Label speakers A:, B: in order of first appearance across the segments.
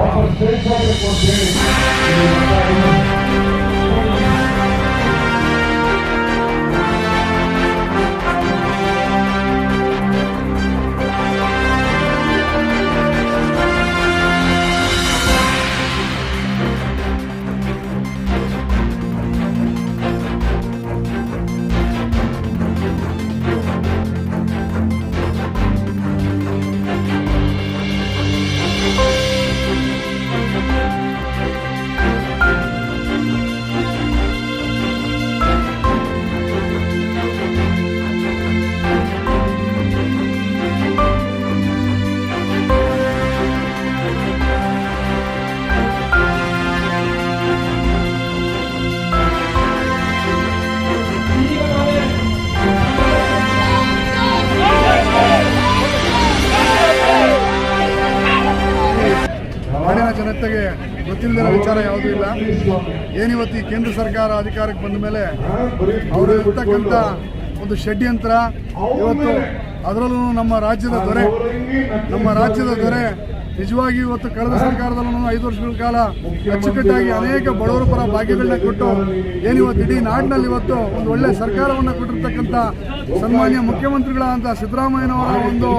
A: ವಾಪಸ್ ಸೇರಿಸಬೇಕು ಅಂತ ಹೇಳಿ ಈ ಮಾತನ್ನ
B: ಜನತೆಗೆ ಗೊತ್ತಿಲ್ಲದ ವಿಚಾರ ಯಾವುದೂ ಇಲ್ಲ. ಏನಿವತ್ತು ಈ ಕೇಂದ್ರ ಸರ್ಕಾರ ಅಧಿಕಾರಕ್ಕೆ ಬಂದ ಮೇಲೆ ಅವರು ಇರ್ತಕ್ಕಂಥ ಒಂದು ಷಡ್ಯಂತ್ರ ಇವತ್ತು ಅದರಲ್ಲೂ ನಮ್ಮ ರಾಜ್ಯದ ದೊರೆ, ನಮ್ಮ ರಾಜ್ಯದ ದೊರೆ ನಿಜವಾಗಿ ಇವತ್ತು ಕಳೆದ ಸರ್ಕಾರದಲ್ಲೂ ಐದು ವರ್ಷಗಳ ಕಾಲ ಅಚ್ಚುಕಟ್ಟಾಗಿ ಅನೇಕ ಬಡವರ ಪರ ಭಾಗ್ಯಗಳನ್ನ ಕೊಟ್ಟು ಏನಿವತ್ತು ಇಡೀ ನಾಡಿನಲ್ಲಿ ಇವತ್ತು ಒಂದು ಒಳ್ಳೆ ಸರ್ಕಾರವನ್ನು ಕೊಟ್ಟಿರ್ತಕ್ಕಂಥ ಸನ್ಮಾನ್ಯ ಮುಖ್ಯಮಂತ್ರಿಗಳಾದಂಥ ಸಿದ್ದರಾಮಯ್ಯನವರ ಒಂದು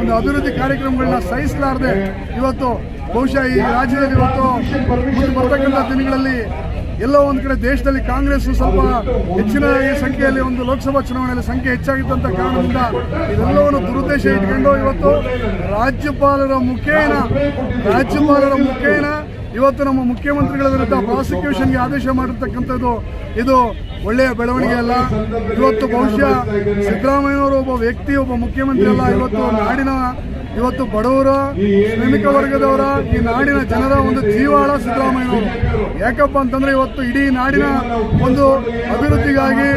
B: ಒಂದು ಅಭಿವೃದ್ಧಿ ಕಾರ್ಯಕ್ರಮಗಳನ್ನ ಸಹಿಸಲಾರದೆ ಇವತ್ತು ಬಹುಶಃ ಈ ರಾಜ್ಯದಲ್ಲಿ ಇವತ್ತು ಬರ್ತಕ್ಕಂಥ ದಿನಗಳಲ್ಲಿ ಎಲ್ಲೋ ಒಂದು ಕಡೆ ದೇಶದಲ್ಲಿ ಕಾಂಗ್ರೆಸ್ ಸ್ವಲ್ಪ ಹೆಚ್ಚಿನ ಸಂಖ್ಯೆಯಲ್ಲಿ ಒಂದು ಲೋಕಸಭಾ ಚುನಾವಣೆಯಲ್ಲಿ ಸಂಖ್ಯೆ ಹೆಚ್ಚಾಗಿದ್ದಂಥ ಕಾರಣದಿಂದ ಇದೆಲ್ಲವನ್ನು ದುರುದ್ದೇಶ ಇಟ್ಕೊಂಡು ಇವತ್ತು ರಾಜ್ಯಪಾಲರ ಮುಖೇನ ರಾಜ್ಯಪಾಲರ ಮುಖೇನ ಇವತ್ತು ನಮ್ಮ ಮುಖ್ಯಮಂತ್ರಿಗಳ ವಿರುದ್ಧ ಪ್ರಾಸಿಕ್ಯೂಷನ್ಗೆ ಆದೇಶ ಮಾಡಿರ್ತಕ್ಕಂಥದ್ದು ಇದು ಒಳ್ಳೆಯ ಬೆಳವಣಿಗೆ ಅಲ್ಲ. ಇವತ್ತು ಬಹುಶಃ ಸಿದ್ದರಾಮಯ್ಯನವರು ಒಬ್ಬ ವ್ಯಕ್ತಿ, ಒಬ್ಬ ಮುಖ್ಯಮಂತ್ರಿ ಅಲ್ಲ. ಇವತ್ತು ನಾಡಿನ ಇವತ್ತು ಬಡವರ, ಶ್ರಮಿಕ ವರ್ಗದವರ ಈ ನಾಡಿನ ಜನರ ಒಂದು ಜೀವಾಳ ಸಿದ್ದರಾಮಯ್ಯನವರು. ಯಾಕಪ್ಪ ಅಂತಂದ್ರೆ ಇವತ್ತು ಇಡೀ ನಾಡಿನ ಒಂದು ಅಭಿವೃದ್ಧಿಗಾಗಿ,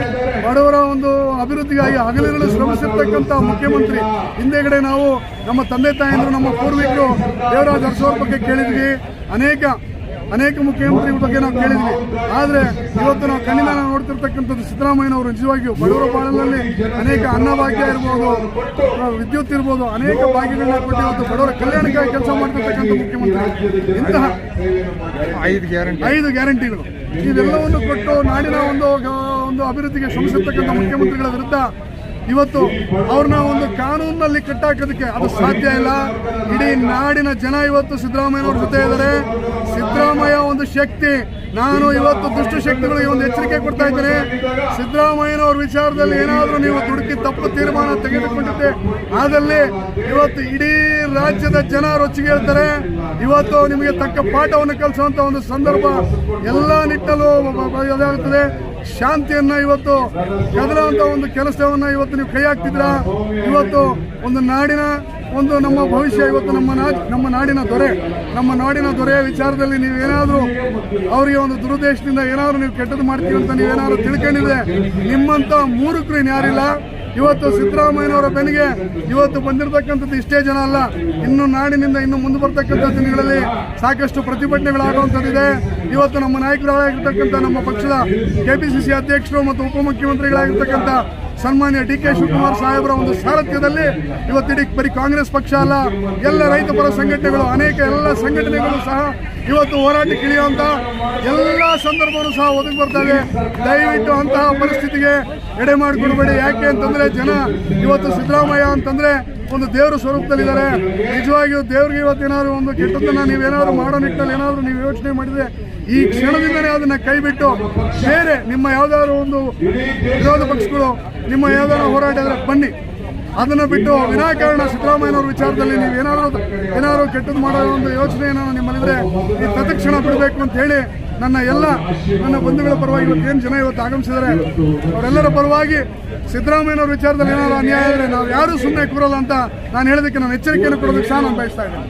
B: ಬಡವರ ಒಂದು ಅಭಿವೃದ್ಧಿಗಾಗಿ ಹಗಲಿರಲು ಶ್ರಮಿಸಿರ್ತಕ್ಕಂಥ ಮುಖ್ಯಮಂತ್ರಿ. ಹಿಂದೆಗಡೆ ನಾವು ನಮ್ಮ ತಂದೆ ತಾಯಂದ್ರು, ನಮ್ಮ ಪೂರ್ವಿಕರು ದೇವರಾಜ ಅರಸೋರ್ ಬಗ್ಗೆ ಕೇಳಿದ್ವಿ. ಅನೇಕ ಅನೇಕ ಮುಖ್ಯಮಂತ್ರಿಗಳ ಬಗ್ಗೆ ನಾವು ಕೇಳಿದ್ವಿ. ಆದ್ರೆ ಇವತ್ತು ನಾವು ಕಣ್ಣಿನ ನೋಡ್ತಿರ್ತಕ್ಕಂಥದ್ದು ಸಿದ್ದರಾಮಯ್ಯನವರು ನಿಜವಾಗಿಯೂ ಬಡವರ ಬಾಳಲ್ಲಿ ಅನೇಕ ಅನ್ನಭಾಗ್ಯ ಇರ್ಬೋದು ವಿದ್ಯುತ್ ಇರ್ಬೋದು ಅನೇಕ ಭಾಗ್ಯಗಳನ್ನ ಕೊಟ್ಟು ಇವತ್ತು ಬಡವರ ಕಲ್ಯಾಣಕ್ಕಾಗಿ ಕೆಲಸ ಮಾಡ್ತಿರ್ತಕ್ಕಂಥ ಮುಖ್ಯಮಂತ್ರಿ. ಇಂತಹ
C: ಐದು ಗ್ಯಾರಂಟಿ.
B: ಐದು ಗ್ಯಾರಂಟಿಗಳು. ಇದೆಲ್ಲವನ್ನು ಕೊಟ್ಟು ನಾಡಿನ ಒಂದು ಒಂದು ಅಭಿವೃದ್ಧಿಗೆ ಶ್ರಮಿಸಿರ್ತಕ್ಕಂಥ ಮುಖ್ಯಮಂತ್ರಿಗಳ ವಿರುದ್ಧ ಇವತ್ತು ಅವ್ರನ್ನ ಒಂದು ಕಾನೂನಿನಲ್ಲಿ ಕಟ್ಟಾಕೋದಕ್ಕೆ ಅದು ಸಾಧ್ಯ ಇಲ್ಲ. ಇಡೀ ನಾಡಿನ ಜನ ಇವತ್ತು ಸಿದ್ದರಾಮಯ್ಯನವ್ರ ಜೊತೆ ಇದ್ದಾರೆ. ಸಿದ್ದರಾಮಯ್ಯ ಒಂದು ಶಕ್ತಿ. ನಾನು ಇವತ್ತು ದುಷ್ಟ ಶಕ್ತಿಗಳಿಗೆ ಒಂದು ಎಚ್ಚರಿಕೆ ಕೊಡ್ತಾ ಇದ್ದೇನೆ. ಸಿದ್ದರಾಮಯ್ಯನವ್ರ ವಿಚಾರದಲ್ಲಿ ಏನಾದರೂ ನೀವು ದುಡುಕಿ ತಪ್ಪು ತೀರ್ಮಾನ ತೆಗೆದುಕೊಂಡಿದ್ದೆ. ಆದಲ್ಲಿ ಇವತ್ತು ಇಡೀ ರಾಜ್ಯದ ಜನ ರೊಚ್ಚಿಗೆ ಹೇಳ್ತಾರೆ. ಇವತ್ತು ನಿಮಗೆ ತಕ್ಕ ಪಾಠವನ್ನು ಕಲಿಸುವಂತ ಒಂದು ಸಂದರ್ಭ ಎಲ್ಲ ನಿಟ್ಟಲ್ಲೂ ಇದಾಗುತ್ತದೆ ಶಾಂತಿಯನ್ನ ಇವತ್ತು, ಕದಲುವಂತ ಒಂದು ಕೆಲಸವನ್ನ ಇವತ್ತು ನೀವು ಕೈ ಹಾಕ್ತಿದ್ರ ಇವತ್ತು ಒಂದು ನಾಡಿನ ಒಂದು ನಮ್ಮ ಭವಿಷ್ಯ, ಇವತ್ತು ನಮ್ಮ ನಾ ನಮ್ಮ ನಾಡಿನ ದೊರೆ, ನಮ್ಮ ನಾಡಿನ ದೊರೆಯ ವಿಚಾರದಲ್ಲಿ ನೀವೇನಾದರೂ ಅವರಿಗೆ ಒಂದು ದುರುದ್ದೇಶದಿಂದ ಏನಾದರೂ ನೀವು ಕೆಟ್ಟದ್ದು ಮಾಡ್ತೀವಿ ಅಂತ ನೀವೇನಾದರೂ ತಿಳ್ಕೊಂಡಿದ್ರೆ ನಿಮ್ಮಂತ ಮೂರುಕ್ರು ಇನ್ಯಾರಿಲ್ಲ? ಇವತ್ತು ಸಿದ್ದರಾಮಯ್ಯನವರ ಬೆನ್ನಿಗೆ ಇವತ್ತು ಬಂದಿರತಕ್ಕಂಥದ್ದು ಇಷ್ಟೇ ಜನ ಅಲ್ಲ. ಇನ್ನು ನಾಡಿನಿಂದ ಇನ್ನು ಮುಂದೆ ಬರ್ತಕ್ಕಂಥ ದಿನಗಳಲ್ಲಿ ಸಾಕಷ್ಟು ಪ್ರತಿಭಟನೆಗಳಾಗುವಂಥದ್ದಿದೆ. ಇವತ್ತು ನಮ್ಮ ನಾಯಕರಾಗಿರ್ತಕ್ಕಂಥ ನಮ್ಮ ಪಕ್ಷದ ಕೆಪಿಸಿಸಿ ಅಧ್ಯಕ್ಷರು ಮತ್ತು ಉಪಮುಖ್ಯಮಂತ್ರಿಗಳಾಗಿರ್ತಕ್ಕಂಥ ಸನ್ಮಾನ್ಯ ಡಿ ಕೆ ಶಿವಕುಮಾರ್ ಸಾಹೇಬರ ಒಂದು ಸಾರಥ್ಯದಲ್ಲಿ ಇವತ್ತಿಡೀ ಬರೀ ಕಾಂಗ್ರೆಸ್ ಪಕ್ಷ ಅಲ್ಲ, ಎಲ್ಲ ರೈತ ಪರ ಸಂಘಟನೆಗಳು, ಅನೇಕ ಎಲ್ಲ ಸಂಘಟನೆಗಳು ಸಹ ಇವತ್ತು ಹೋರಾಟಕ್ಕೆ ಇಳಿಯುವಂತ ಎಲ್ಲ ಸಂದರ್ಭವೂ ಸಹ ಒದಗಿ ಬರ್ತವೆ ದಯವಿಟ್ಟು ಅಂತಹ ಪರಿಸ್ಥಿತಿಗೆ ಎಡೆ ಮಾಡಿಕೊಡ್ಬೇಡಿ. ಯಾಕೆ ಅಂತಂದ್ರೆ ಜನ ಇವತ್ತು ಸಿದ್ದರಾಮಯ್ಯ ಅಂತಂದ್ರೆ ಒಂದು ದೇವರ ಸ್ವರೂಪದಲ್ಲಿದ್ದಾರೆ. ನಿಜವಾಗಿಯೂ ದೇವ್ರಿಗೆ ಇವತ್ತು ಏನಾದ್ರು ಒಂದು ಕೆಟ್ಟದ್ದನ್ನ ನೀವೇನಾದ್ರು ಮಾಡೋ ನಿಟ್ಟಿನಲ್ಲಿ ಏನಾದರೂ ನೀವು ಯೋಚನೆ ಮಾಡಿದ್ರೆ ಈ ಕ್ಷಣದಿಂದನೇ ಅದನ್ನ ಕೈಬಿಟ್ಟು ಬೇರೆ ನಿಮ್ಮ ಯಾವ್ದಾದ್ರು ಒಂದು ವಿರೋಧ ಪಕ್ಷಗಳು ನಿಮ್ಮ ಯಾವ್ದಾದ್ರು ಹೋರಾಟ ಆದರೆ ಬನ್ನಿ. ಅದನ್ನ ಬಿಟ್ಟು ವಿನಾಕಾರಣ ಸಿದ್ದರಾಮಯ್ಯನವ್ರ ವಿಚಾರದಲ್ಲಿ ನೀವು ಏನಾದರೂ ಏನಾದ್ರು ಕೆಟ್ಟದ್ದು ಮಾಡೋ ಒಂದು ಯೋಚನೆ ಏನಾದ್ರು ನಿಮ್ಮಲ್ಲಿದ್ರೆ ಈ ತತ್ಕ್ಷಣ ಬಿಡಬೇಕು ಅಂತ ಹೇಳಿ ನನ್ನ ಎಲ್ಲ ನನ್ನ ಬಂಧುಗಳ ಪರವಾಗಿ ಇವತ್ತು ಏನು ಜನ ಇವತ್ತು ಆಗಮಿಸಿದ್ದಾರೆ, ಅವರೆಲ್ಲರ ಪರವಾಗಿ ಸಿದ್ದರಾಮಯ್ಯನವ್ರ ವಿಚಾರದಲ್ಲಿ ಏನಾದ್ರು ಅನ್ಯಾಯ ಆದರೆ ನಾವು ಯಾರೂ ಸುಮ್ಮನೆ ಕೂರಲ್ಲ ಅಂತ ನಾನು ಹೇಳೋದಕ್ಕೆ ನಾನು ಎಚ್ಚರಿಕೆಯನ್ನು ಕೊಡೋದಕ್ಕೆ ಸಹ ನಾನು ಬಯಸ್ತಾ ಇದ್ದೇನೆ.